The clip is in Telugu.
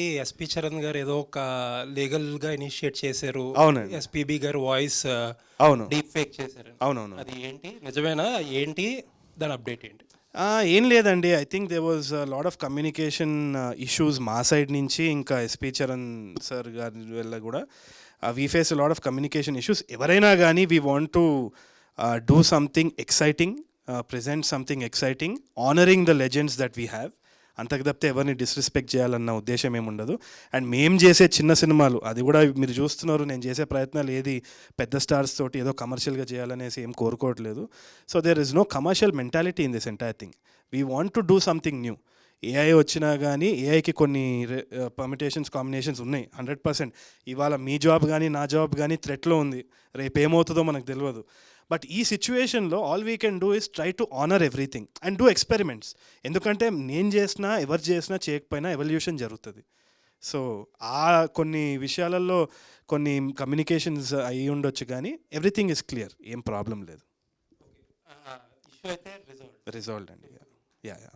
ఎస్పి చరణ్ గారు ఏదో ఒక లీగల్గా ఇనిషియేట్ చేశారు. అవునండి. ఎస్పీబీ గారు వాయిస్ అవును. డీప్ ఫేక్ చేశారు. అవునవును. అది ఏంటి? నిజమేనా? ఏంటి? దాని అప్డేట్ ఏంటి? ఏం లేదండి. I think they was lot of communication issues మా సైడ్ నుంచి ఇంకా ఎస్పీ చరణ్ సార్ గారి వల్ల కూడా we face lot of communication issues ఎవరైనా కానీ we want to do something exciting present something exciting honoring the legends that we have అంతకు తప్పితే ఎవరిని డిస్రెస్పెక్ట్ చేయాలన్న ఉద్దేశం ఏముండదు ఉండదు. అండ్ మేము చేసే చిన్న సినిమాలు అది కూడా మీరు చూస్తున్నారు నేను చేసే ప్రయత్నాలు ఏది పెద్ద స్టార్స్ తోటి ఏదో కమర్షియల్గా చేయాలనేసి ఏం కోరుకోవట్లేదు. So there is no commercial mentality in this entire thing we want to do something new AI వచ్చినా కానీ ఏఐకి కొన్ని పర్మిటేషన్స్ కాంబినేషన్స్ uh, ఉన్నాయి హండ్రెడ్ పర్సెంట్ ఇవాళ మీ జాబ్ కానీ నా జాబ్ కానీ థ్రెట్లో ఉంది. రేపు ఏమవుతుందో మనకు తెలియదు బట్ ఈ సిచ్యువేషన్లో all we can do is try to honor everything and do experiments ఎందుకంటే నేను చేసినా ఎవరు చేసినా చేయకపోయినా ఎవల్యూషన్ జరుగుతుంది. సో ఆ కొన్ని విషయాలలో కొన్ని కమ్యూనికేషన్స్ అయి ఉండొచ్చు కానీ ఎవ్రీథింగ్ ఇస్ క్లియర్ ఏం ప్రాబ్లం లేదు. రిజాల్వ్ అండి యా యా